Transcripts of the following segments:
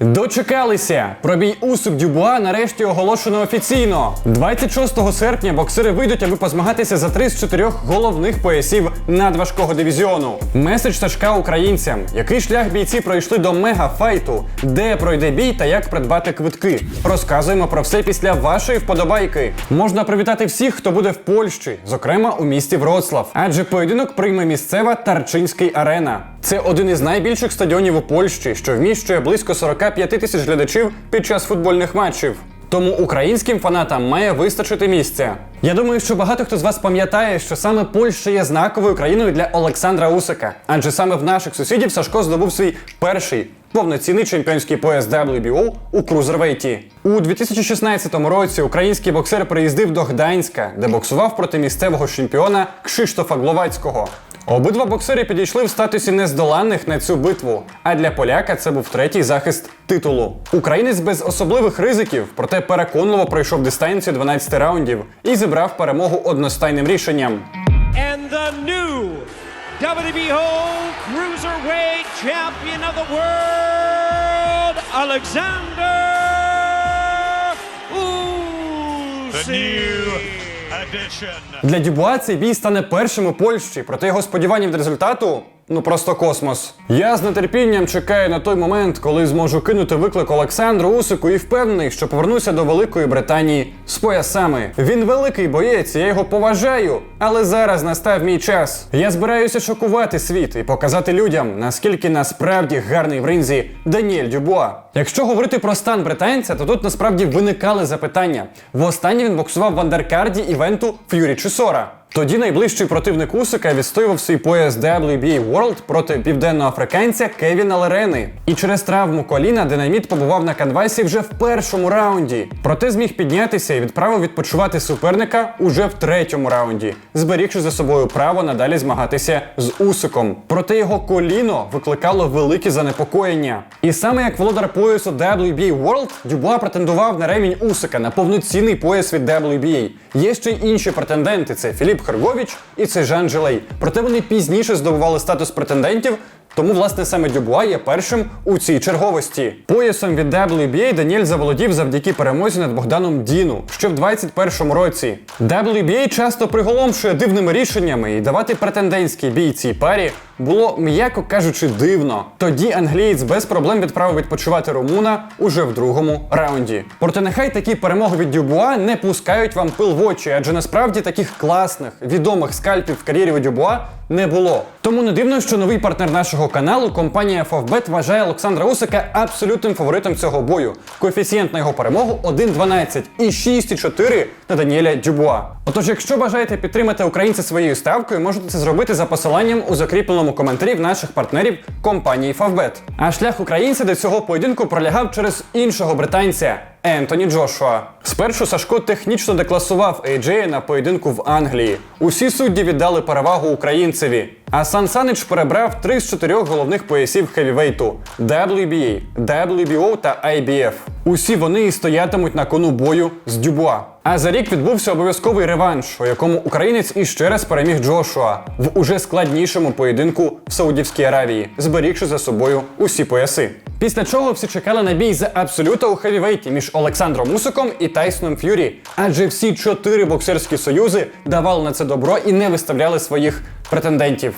Дочекалися! Пробій Усук Дюбуа нарешті оголошено офіційно. 26 серпня боксери вийдуть, аби позмагатися за три з чотирьох головних поясів надважкого дивізіону. Меседж Сашка українцям, який шлях бійці пройшли до мегафайту, де пройде бій та як придбати квитки. Розказуємо про все після вашої вподобайки. Можна привітати всіх, хто буде в Польщі, зокрема у місті Вроцлав. Адже поєдинок прийме місцева Тарчинський арена. Це один із найбільших стадіонів у Польщі, що вміщує близько 45 тисяч глядачів під час футбольних матчів. Тому українським фанатам має вистачити місця. Я думаю, що багато хто з вас пам'ятає, що саме Польща є знаковою країною для Олександра Усика, адже саме в наших сусідів Сашко здобув свій перший повноцінний чемпіонський пояс WBO у крузервейті. У 2016 році український боксер приїздив до Гданська, де боксував проти місцевого чемпіона Кшиштофа Гловацького. Обидва боксери підійшли в статусі нездоланних на цю битву. А для поляка це був третій захист титулу. Українець без особливих ризиків, проте переконливо пройшов дистанцію 12 раундів і зібрав перемогу одностайним рішенням. and the new WBO Cruiserweight Champion of the World, New addition. Для Дюбуа цей бій стане першим у Польщі, проте його сподівання від результату ну просто космос. Я з нетерпінням чекаю на той момент, коли зможу кинути виклик Олександру Усику і впевнений, що повернуся до Великої Британії з поясами. Він великий боєць, я його поважаю, але зараз настав мій час. Я збираюся шокувати світ і показати людям, наскільки насправді гарний в ринзі Даніель Дюбуа. Якщо говорити про стан британця, то тут насправді виникали запитання. Востаннє він боксував в андеркарді івенту Ф'юрі Чусора. Тоді найближчий противник Усика відстоював свій пояс WBA World проти південноафриканця Кевіна Лерени. І через травму коліна Динаміт побував на канвасі вже в першому раунді. Проте зміг піднятися і відправив відпочивати суперника уже в третьому раунді, зберігши за собою право надалі змагатися з Усиком. Проте його коліно викликало велике занепокоєння. І саме як володар поясу WBA World, Дюбуа претендував на ремінь Усика на повноцінний пояс від WBA. Є ще й інші претенденти: це Філіп Херговіч і це Жан Желей. Проте вони пізніше здобували статус претендентів. Тому, власне, саме Дюбуа є першим у цій черговості. Поясом від WBA Даніель заволодів завдяки перемозі над Богданом Діну ще в 21-му році. WBA часто приголомшує дивними рішеннями, і давати претендентський бій цій парі було, м'яко кажучи, дивно. Тоді англієць без проблем відправив відпочивати румуна уже в другому раунді. Проте нехай такі перемоги від Дюбуа не пускають вам пил в очі, адже насправді таких класних, відомих скальпів в кар'єрі від Дюбуа не було. Тому не дивно, що новий партнер нашого каналу, компанія Favbet, вважає Олександра Усика абсолютним фаворитом цього бою. Коефіцієнт на його перемогу 1,12 і 6,4 на Даніеля Дюбуа. Отож, якщо бажаєте підтримати українця своєю ставкою, можете це зробити за посиланням у закріпленому коментарі коментарів наших партнерів компанії Favbet. А шлях українця до цього поєдинку пролягав через іншого британця. Ентоні Джошуа. Спершу Сашко технічно декласував AJ на поєдинку в Англії. Усі судді віддали перевагу українцеві. А Сан Санич перебрав три з чотирьох головних поясів хевівейту WBA, WBO та IBF. Усі вони і стоятимуть на кону бою з Дюбуа. А за рік відбувся обов'язковий реванш, у якому українець іще раз переміг Джошуа в уже складнішому поєдинку в Саудівській Аравії, зберігши за собою усі пояси. Після чого всі чекали на бій за абсолюта у хевівейті між Олександром Мусиком і Тайсоном Ф'юрі, адже всі чотири боксерські союзи давали на це добро і не виставляли своїх претендентів.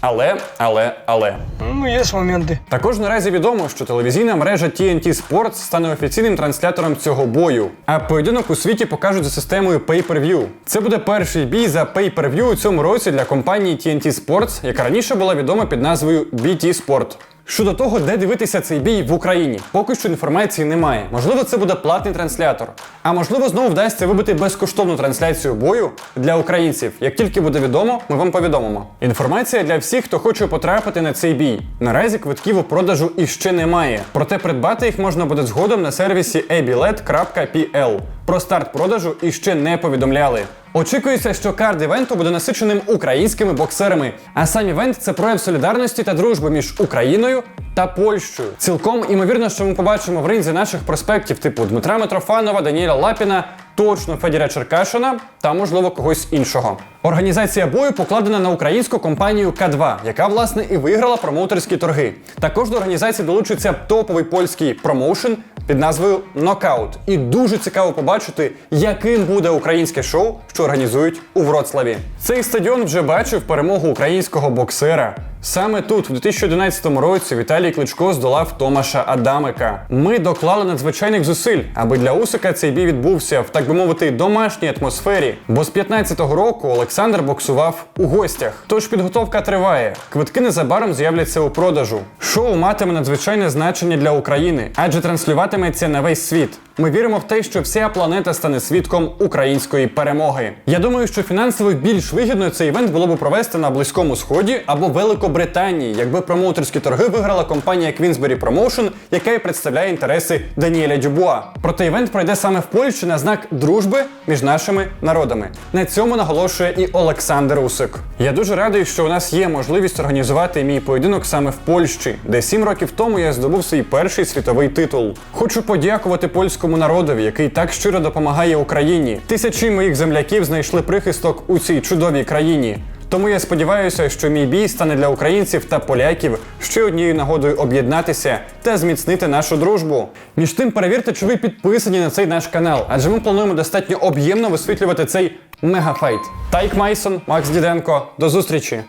Але, але, але. Ну, есть моменты. Також наразі відомо, що телевізійна мережа TNT Sports стане офіційним транслятором цього бою. А поєдинок у світі покажуть за системою Pay-Per-View. Це буде перший бій за Pay-Per-View у цьому році для компанії TNT Sports, яка раніше була відома під назвою BT Sport. Щодо того, де дивитися цей бій в Україні, поки що інформації немає. Можливо, це буде платний транслятор. А можливо, знову вдасться вибити безкоштовну трансляцію бою для українців. Як тільки буде відомо, ми вам повідомимо. Інформація для всіх, хто хоче потрапити на цей бій. Наразі квитків у продажу іще немає. Проте придбати їх можна буде згодом на сервісі ebilet.pl. Про старт продажу іще не повідомляли. Очікується, що кард івенту буде насиченим українськими боксерами, а сам івент це прояв солідарності та дружби між Україною та Польщею. Цілком імовірно, що ми побачимо в ринзі наших проспектів, типу Дмитра Митрофанова, Даніеля Лапіна точно Федіра Черкашина та, можливо, когось іншого. Організація бою покладена на українську компанію К2, яка власне і виграла промоутерські торги. Також до організації долучиться топовий польський промоушен під назвою Нокаут. І дуже цікаво побачити, яким буде українське шоу, що організують у Вроцлаві. Цей стадіон вже бачив перемогу українського боксера. Саме тут, в 2011 році, Віталій Кличко здолав Томаша Адамика. Ми доклали надзвичайних зусиль, аби для Усика цей бій відбувся в так би мовити домашній атмосфері. Бо з 15-го року Олександр боксував у гостях. Тож підготовка триває. Квитки незабаром з'являться у продажу. Шоу матиме надзвичайне значення для України, адже транслюватиметься на весь світ. Ми віримо в те, що вся планета стане свідком української перемоги. Я думаю, що фінансово більш вигідно цей івент було б провести на Близькому Сході або Великобританії, якби промоутерські торги виграла компанія Queensberry Promotion, яка і представляє інтереси Даніеля Дюбуа. Проте івент пройде саме в Польщі на знак дружби між нашими народами. На цьому наголошує і Олександр Усик. Я дуже радий, що у нас є можливість організувати мій поєдинок саме в Польщі, де сім років тому я здобув свій перший світовий титул. Хочу подякувати польському народові, який так щиро допомагає Україні. Тисячі моїх земляків знайшли прихисток у цій чудовій країні. Тому я сподіваюся, що мій бій стане для українців та поляків ще однією нагодою об'єднатися та зміцнити нашу дружбу. Між тим, перевірте, чи ви підписані на цей наш канал, адже ми плануємо достатньо об'ємно висвітлювати цей мегафайт. Тайк Майсон, Макс Діденко. До зустрічі!